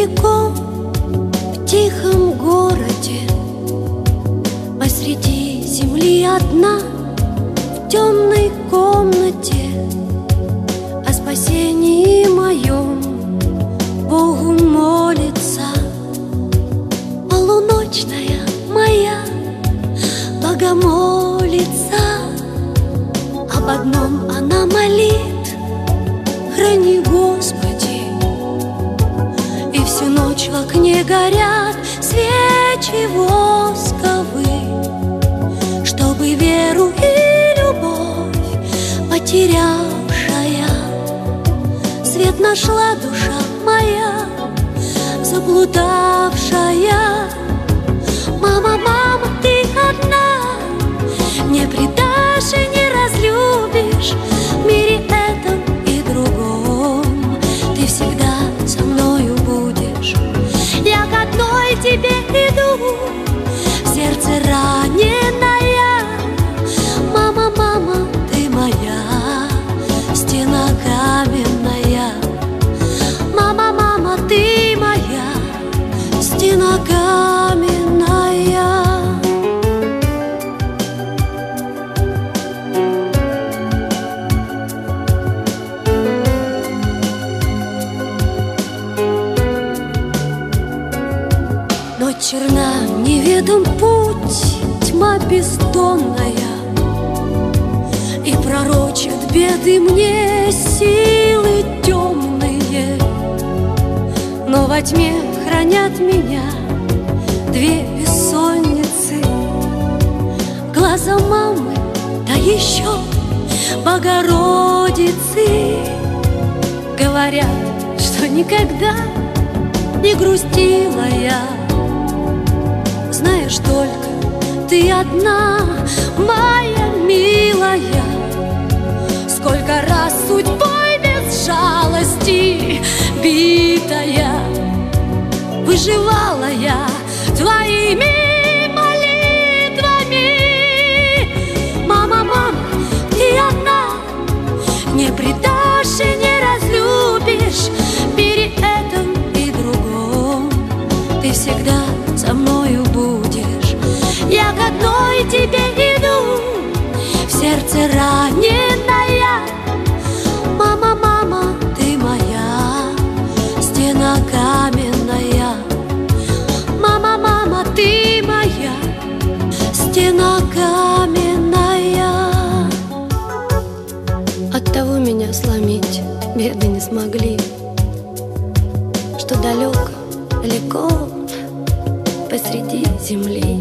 далеко, в тихом городе, Посреди земли одна, в темной комнате, О спасении моем Богу молится. Полуночная моя богомолица, в окне горят свечи восковые, Чтобы веру и любовь потерявшая Свет нашла душа моя, заблудавшая. Тебе черна неведом путь, тьма бездонная, И пророчат беды мне силы темные, Но во тьме хранят меня две бессонницы, Глаза мамы, да еще Богородицы. Говорят, что никогда не грустила я, Знаешь только, ты одна, моя милая, Сколько раз судьбой без жалости битая Выживала я твоими молитвами. Мама, мама, ты одна, не предашь и не разлюбишь мире этом и другом. Ты всегда одной тебе иду. В сердце раненая. Мама, мама, ты моя. Стена каменная. Мама, мама, ты моя. Стена каменная. От того меня сломить беды не смогли. Что далеко, далеко посреди земли